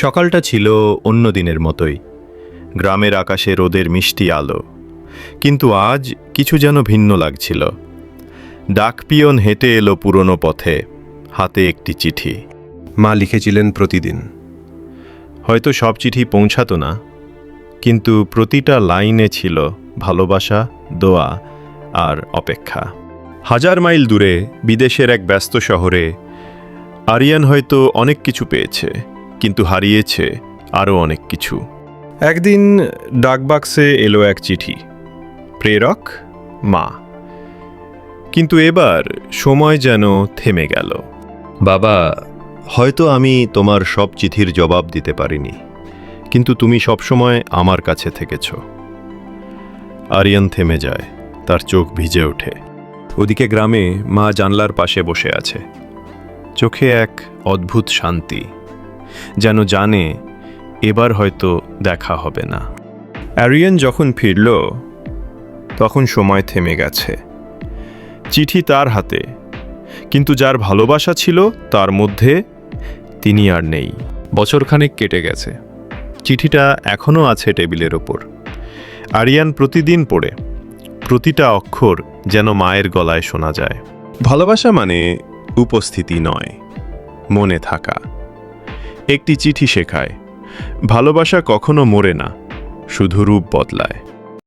সকালটা ছিল অন্য দিনের মতোই। গ্রামের আকাশে রোদের মিষ্টি আলো। কিন্তু আজ কিছু যেন ভিন্ন লাগছিল। ডাকপিয়ন হেঁটে এলো পুরনো পথে, হাতে একটি চিঠি। মা লিখেছিলেন প্রতিদিন। হয়তো সব চিঠি পৌঁছাতো না, কিন্তু প্রতিটা লাইনে ছিল ভালোবাসা, দোয়া আর অপেক্ষা। হাজার মাইল দূরে বিদেশের এক ব্যস্ত শহরে আরিয়ান হয়তো অনেক কিছু পেয়েছে। কিন্তু হারিয়েছে আরও অনেক কিছু। একদিন ডাকবাক্সে এলো এক চিঠি। প্রেরক মা। কিন্তু এবার সময় যেন থেমে গেল। বাবা হয়তো আমি তোমার সব চিঠির জবাব দিতে পারিনি কিন্তু তুমি সবসময় আমার কাছে থেকেছ। আরিয়ান থেমে যায় তার চোখ ভিজে ওঠে। ওদিকে গ্রামে মা জানলার পাশে বসে আছে। চোখে এক অদ্ভুত শান্তি। যেন জানে, এবার হয়তো দেখা হবে না। অ্যারিয়ান যখন ফিরল, তখন সময় থেমে গেছে। চিঠি তার হাতে, কিন্তু যার ভালোবাসা ছিল, তার মধ্যে তিনি আর নেই। বছরখানেক কেটে গেছে। চিঠিটা এখনও আছে টেবিলের ওপর। আরিয়ান প্রতিদিন পড়ে। প্রতিটা অক্ষর যেন মায়ের গলায় শোনা যায়। ভালোবাসা মানে উপস্থিতি নয়, মনে থাকা। একটি চিঠি শেখায় ভালোবাসা কখনো মরে না শুধু রূপ বদলায়।